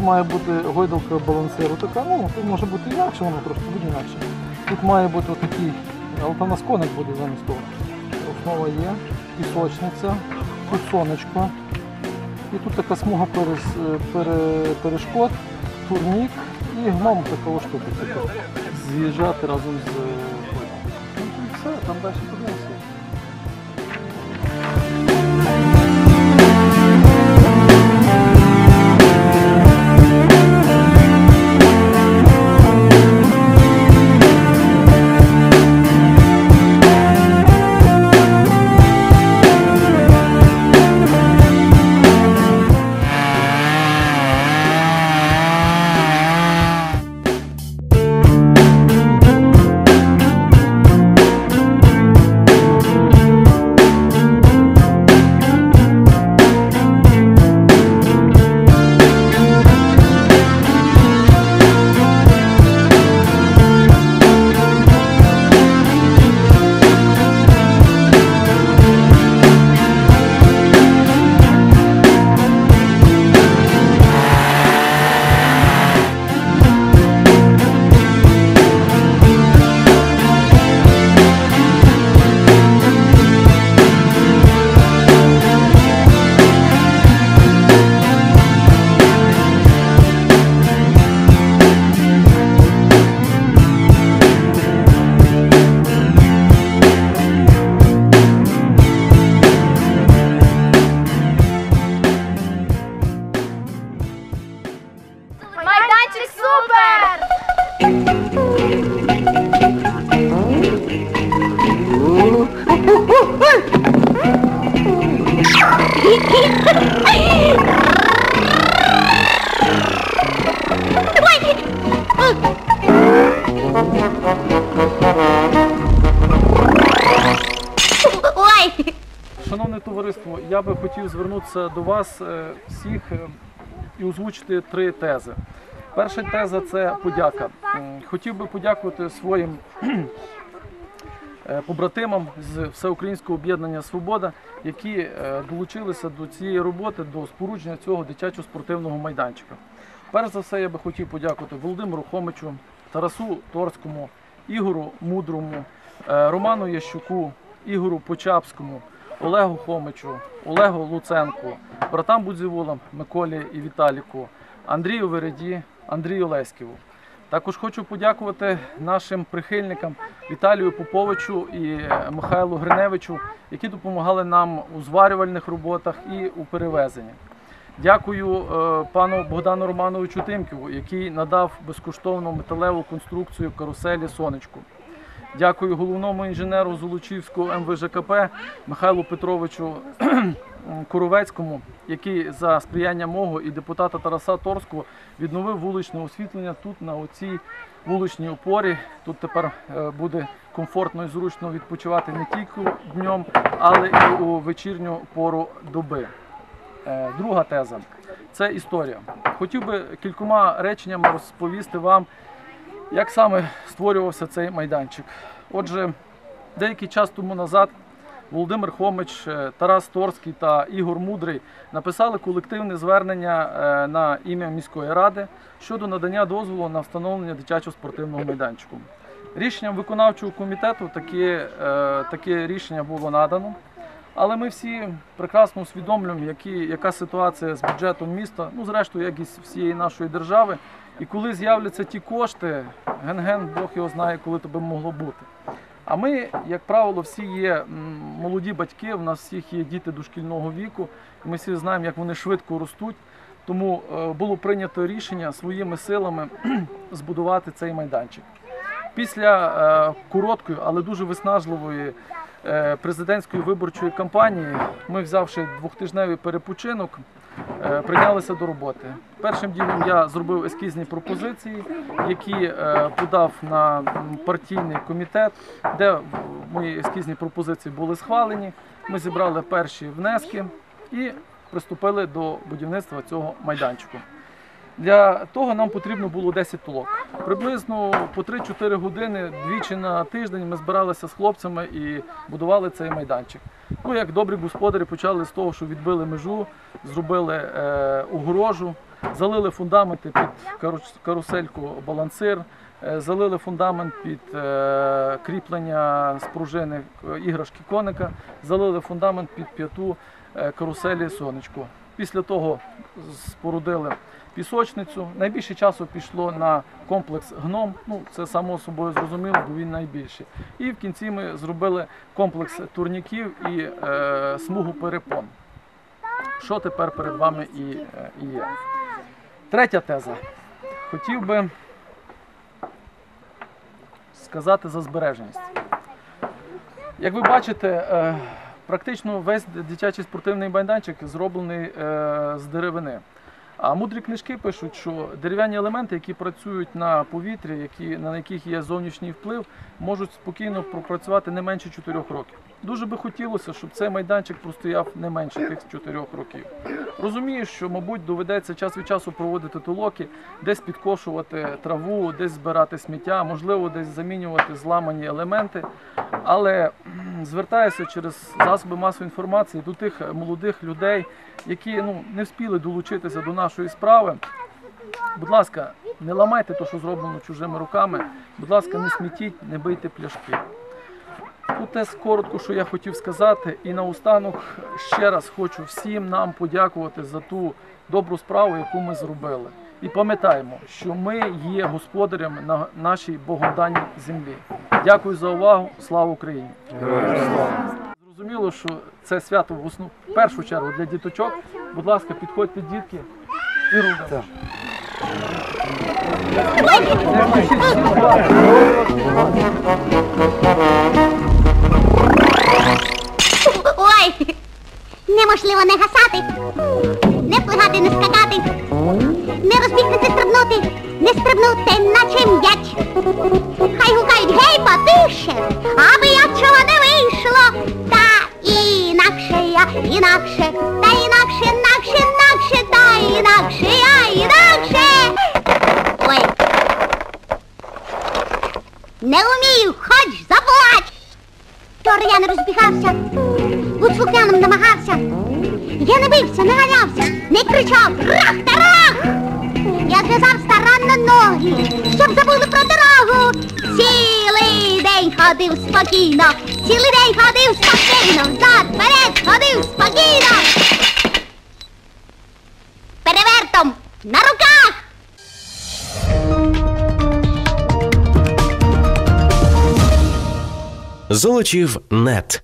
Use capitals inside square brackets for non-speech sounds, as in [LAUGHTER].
має бути гойдалка балансиру така, ну тут може бути інакше, воно трошки буде інакше. Тут має бути отакий алтаносконик буде замість того. Основа є, пісочниця, тут сонечко. І тут така смуга перес- пере- перешкод, турнік і гном такого штука. Типу, з'їжджати разом з е, гойдалкою. Ну, і все, там далі подивимося. Майданчик супер! Шановне товариство, я би хотів звернутися до вас е, всіх е, і озвучити три тези. Перша теза це подяка. Хотів би подякувати своїм е, побратимам з Всеукраїнського об'єднання Свобода, які е, долучилися до цієї роботи, до спорудження цього дитячого спортивного майданчика. Перш за все, я би хотів подякувати Володимиру Хомичу, Тарасу Торському, Ігору Мудрому, е, Роману Ящуку, Ігору Почапському, Олегу Хомичу, Олегу Луценку, братам Будзівулам, Миколі і Віталіку, Андрію Вереді, Андрію Леськіву. Також хочу подякувати нашим прихильникам Віталію Поповичу і е, Михайлу Гриневичу, які допомагали нам у зварювальних роботах і у перевезенні. Дякую е, пану Богдану Романовичу Тимківу, який надав безкоштовну металеву конструкцію каруселі Сонечку. Дякую головному інженеру Золочівського МВЖКП Михайлу Петровичу Коровецькому, який за сприяння мого і депутата Тараса Торського відновив вуличне освітлення тут на оцій вуличній опорі. Тут тепер е, буде комфортно і зручно відпочивати не тільки днем, але і у вечірню пору доби. Е, Друга теза це історія. Хотів би кількома реченнями розповісти вам, як саме створювався цей майданчик. Отже, деякий час тому назад Володимир Хомич, е, Тарас Торський та Ігор Мудрий написали колективне звернення е, на ім'я міської ради щодо надання дозволу на встановлення дитячого спортивного майданчику. Рішенням виконавчого комітету таке, таке рішення було надано. Але ми всі прекрасно усвідомлюємо, які, яка ситуація з бюджетом міста, ну зрештою, як і з всієї нашої держави. І коли з'являться ті кошти, ген-ген, Бог його знає, коли то би могло бути. А ми, як правило, всі є молоді батьки, в нас всіх є діти дошкільного віку, ми всі знаємо, як вони швидко ростуть. Тому е, було прийнято рішення своїми силами [CLEARS THROAT] збудувати цей майданчик. Після е, короткої, але дуже виснажливої президентської виборчої кампанії, ми, взявши двохтижневий перепочинок, е, прийнялися до роботи. Першим ділом я зробив ескізні пропозиції, які е, подав на партійний комітет, де мої ескізні пропозиції були схвалені. Ми зібрали перші внески і приступили до будівництва цього майданчику. Для того нам потрібно було 10 толок. Приблизно по 3-4 години двічі на тиждень ми збиралися з хлопцями і будували цей майданчик. Ну, як добрі господарі почали з того, що відбили межу, зробили е, огорожу, залили фундаменти під кару- карусельку балансир, е, залили фундамент під е, кріплення спружини е, іграшки коника, залили фундамент під п'яту е, каруселі сонечко. Після того спорудили пісочницю. Найбільше часу пішло на комплекс гном. Ну це само собою зрозуміло, бо він найбільший. І в кінці ми зробили комплекс турніків і е, смугу перепон. Що тепер перед вами і, е, і є. Третя теза. Хотів би сказати за збереженість. Як ви бачите, е, практично весь дитячий спортивний майданчик зроблений е, з деревини. А мудрі книжки пишуть, що дерев'яні елементи, які працюють на повітрі, які, на яких є зовнішній вплив, можуть спокійно пропрацювати не менше 4 років. Дуже би хотілося, щоб цей майданчик простояв не менше тих 4 років. Розумію, що, мабуть, доведеться час від часу проводити толоки, десь підкошувати траву, десь збирати сміття, можливо, десь замінювати зламані елементи. Але звертаюся через засоби масової інформації до тих молодих людей, які ну, не встигли долучитися до нашої справи. Будь ласка, не ламайте те, що зроблено чужими руками. Будь ласка, не смітіть, не бийте пляшки. Тут те коротко, що я хотів сказати. І наостанок ще раз хочу всім нам подякувати за ту добру справу, яку ми зробили. І пам'ятаємо, що ми є господарями на нашій богоданій землі. Дякую за увагу. Слава Україні! Зрозуміло, що це свято в основ... в першу чергу для діточок. Будь ласка, підходьте, дітки, і рука. Ой! Неможливо не гасати, не плигати, не скакати, не розбігнути, стрибнути, не стрибнути, наче м'яч. Хай гукають гей, потише, аби я чого не вийшло. Та інакше я, інакше, Я не бився, не ганявся, не кричав рах та рах. Я зв'язав старанно ноги, щоб забули про дорогу. Цілий день ходив спокійно, цілий день ходив спокійно, взад, вперед ходив спокійно. Перевертом на руках. Золочів нет.